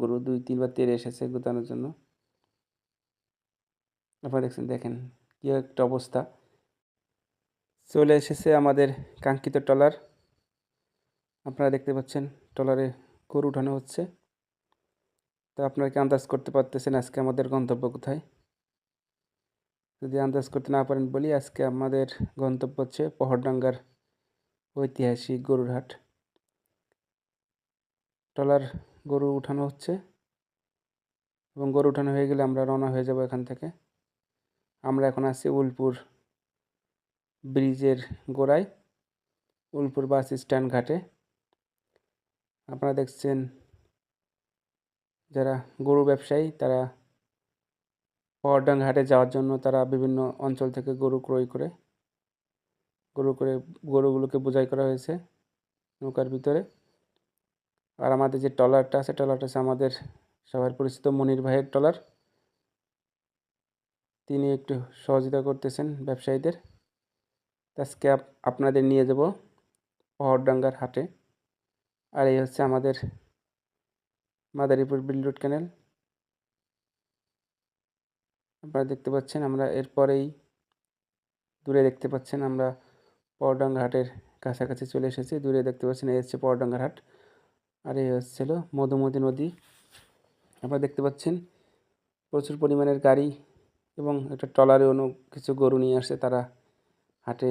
গরু দুই, তিনবার তেরে এসেছে গুতানোর জন্য। আপনারা দেখছেন, দেখেন কী একটা অবস্থা। চলে এসেছে আমাদের কাঙ্ক্ষিত ট্রলার। আপনারা দেখতে পাচ্ছেন, ট্রলারে গরু উঠানো হচ্ছে। তো আপনারা কি আন্দাজ করতে পারতেছেন আজকে আমাদের গন্তব্য কোথায়? যদি আন্দাজ করতে না পারেন বলি, আজকে আমাদের গন্তব্য হচ্ছে পহরডাঙ্গার ঐতিহাসিক গরুর হাট ট্রলার গরু উঠানো হচ্ছে। এবং গরু উঠানো হয়ে গেলে আমরা রওনা হয়ে যাব এখান থেকে। আমরা এখন আছি উলপুর ব্রিজের গোড়ায়, উলপুর বাস স্ট্যান্ড ঘাটে। আপনারা দেখছেন যারা গরু ব্যবসায়ী, তারা পরডাং ঘাটে যাওয়ার জন্য তারা বিভিন্ন অঞ্চল থেকে গরু ক্রয় করে, গরু করে গরুগুলোকে বোঝাই করা হয়েছে নৌকার ভিতরে। আর আমাদের যে ট্রলারটা আছে ট্রলারটা আছে আমাদের সবার পরিচিত মনির ভাইয়ের ট্রলার। তিনি একটু সহযোগিতা করতেছেন ব্যবসায়ীদের। আজকে আপনাদের নিয়ে যাব পহরডাঙ্গার হাটে। আর এই হচ্ছে আমাদের মাদারীপুর বিল রোড ক্যানেল। আপনারা দেখতে পাচ্ছেন, আমরা এরপরেই দূরে দেখতে পাচ্ছেন, আমরা পরডাঙ্গা হাটের কাছাকাছি চলে এসেছি। দূরে দেখতে পাচ্ছেন, এই হচ্ছে পরডাঙ্গার হাট। আর এই হচ্ছিল মধুমতি নদী। আপনারা দেখতে পাচ্ছেন, প্রচুর পরিমাণের গাড়ি এবং একটা ট্রলারে অন্য কিছু গরু নিয়ে আসছে তারা হাটে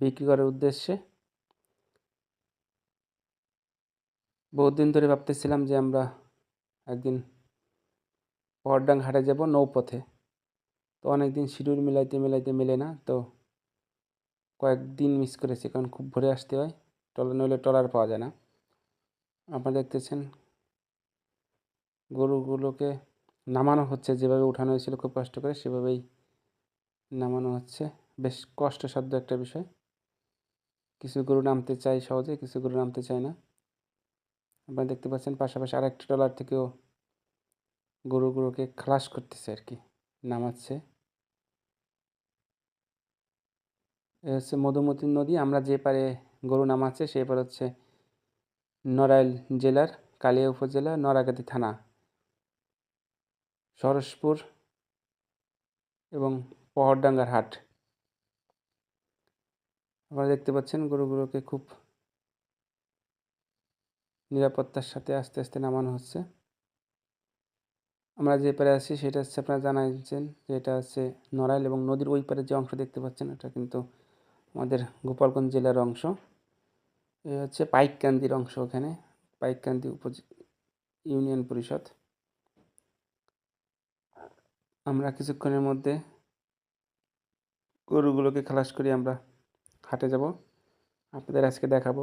বিক্রি করার উদ্দেশ্যে। বহুদিন ধরে ভাবতেছিলাম যে আমরা একদিন পরডাং হাটে যাব নৌপথে। তো অনেক দিন শিডিউল মিলাইতে মিলাইতে মেলে না, তো কয়েকদিন মিস করেছি কারণ খুব ভোরে আসতে হয়। টলার নইলে টলার পাওয়া যায় না। আপনারা দেখতেছেন গরুগুলোকে নামানো হচ্ছে, যেভাবে উঠানো হয়েছিল খুব কষ্ট করে সেভাবেই নামানো হচ্ছে। বেশ কষ্টসাধ্য একটা বিষয়। কিছু গরু নামতে চাই সহজে, কিছু গরু নামতে চায় না। আপনারা দেখতে পাচ্ছেন পাশাপাশি আরেকটা ট্রলার থেকেও গরুগুলোকে খালাস করতেছে আর কি, নামাচ্ছে। এ হচ্ছে মধুমতি নদী। আমরা যে পারে গরু নামাচ্ছে সেই পার হচ্ছে নড়াইল জেলার কালিয়া উপজেলা নড়াগাতি থানা। সরসপুর এবং পহরডাঙ্গার হাট। আপনারা দেখতে পাচ্ছেন গরুগুলোকে খুব নিরাপত্তার সাথে আস্তে আস্তে নামানো হচ্ছে। আমরা যে পারে আছি সেটা হচ্ছে আপনারা জানাচ্ছেন যে এটা হচ্ছে নড়াইল এবং নদীর ওই পারে যে অংশ দেখতে পাচ্ছেন, এটা কিন্তু আমাদের গোপালগঞ্জ জেলার অংশ। হচ্ছে পাইককান্দির অংশ ওখানে, পাইককান্দি উপ ইউনিয়ন পরিষদ। আমরা কিছুক্ষণের মধ্যে গরুগুলোকে খালাস করি, আমরা হাটে যাব। আপনাদের আজকে দেখাবো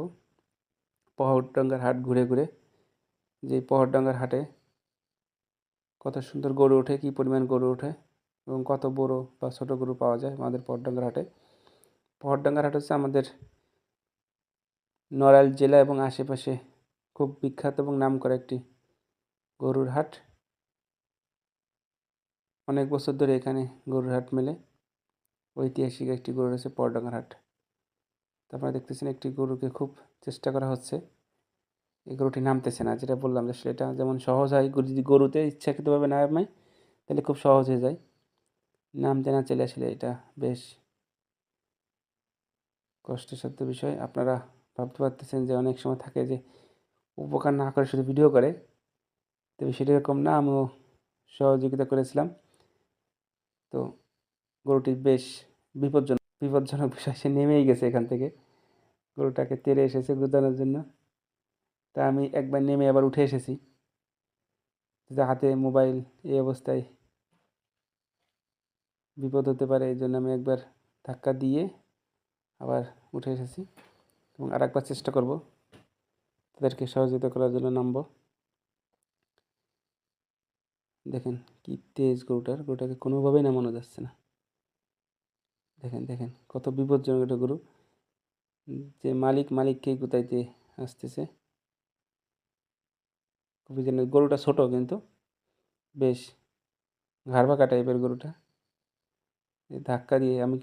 পহরডাঙ্গার হাট ঘুরে ঘুরে। যে পহরডাঙ্গার হাটে কত সুন্দর গরু ওঠে, কী পরিমাণ গরু ওঠে এবং কত বড় বা ছোটো গরু পাওয়া যায় আমাদের পহরডাঙ্গার হাটে। পহরডাঙ্গার হাট হচ্ছে আমাদের নড়াইল জেলা এবং আশেপাশে খুব বিখ্যাত এবং নাম করা একটি গরুর হাট। অনেক বছর ধরে এখানে গরুর হাট মেলে। ঐতিহাসিক একটি গরু রয়েছে পরডাঙ্গার হাট। তারপরে দেখতেছেন একটি গরুকে খুব চেষ্টা করা হচ্ছে। এই গরুটি নামতেছে না, যেটা বললাম যে সেটা যেমন সহজ হয় যদি গরুতে ইচ্ছাকৃতভাবে নামায় তাহলে খুব সহজ হয়ে যায়। নামতে না চলে আসলে এটা বেশ কষ্টসাধ্য বিষয়। আপনারা ভাবতে পারতেছেন যে অনেক সময় থাকে যে উপকার না করে শুধু ভিডিও করে। তবে সেটা এরকম না, আমিও সহযোগিতা করেছিলাম। তো গরুটি বেশ বিপজ্জনক বিপজ্জনক বিষয়, সে নেমেই গেছে এখান থেকে। গরুটাকে তেরে এসেছে গুদানোর জন্য। তা আমি একবার নেমে আবার উঠে এসেছি। যে হাতে মোবাইল এই অবস্থায় বিপদ হতে পারে, এই জন্য আমি একবার ধাক্কা দিয়ে আবার উঠে এসেছি। এবং আর একবার চেষ্টা করব তাদেরকে সহযোগিতা করার জন্য নামবো। দেখেন কি তেজ গরুটার, গরুটাকে কোনোভাবেই নামানো যাচ্ছে না। দেখেন দেখেন কত বিপজ্জনক একটা গরু। যে মালিক মালিককেই গুতাইতে আসতেছে। খুবই যেন গরুটা ছোট কিন্তু বেশ ঘাড়ভাকা টাইপের গরুটা। ধাক্কা দিয়ে আমি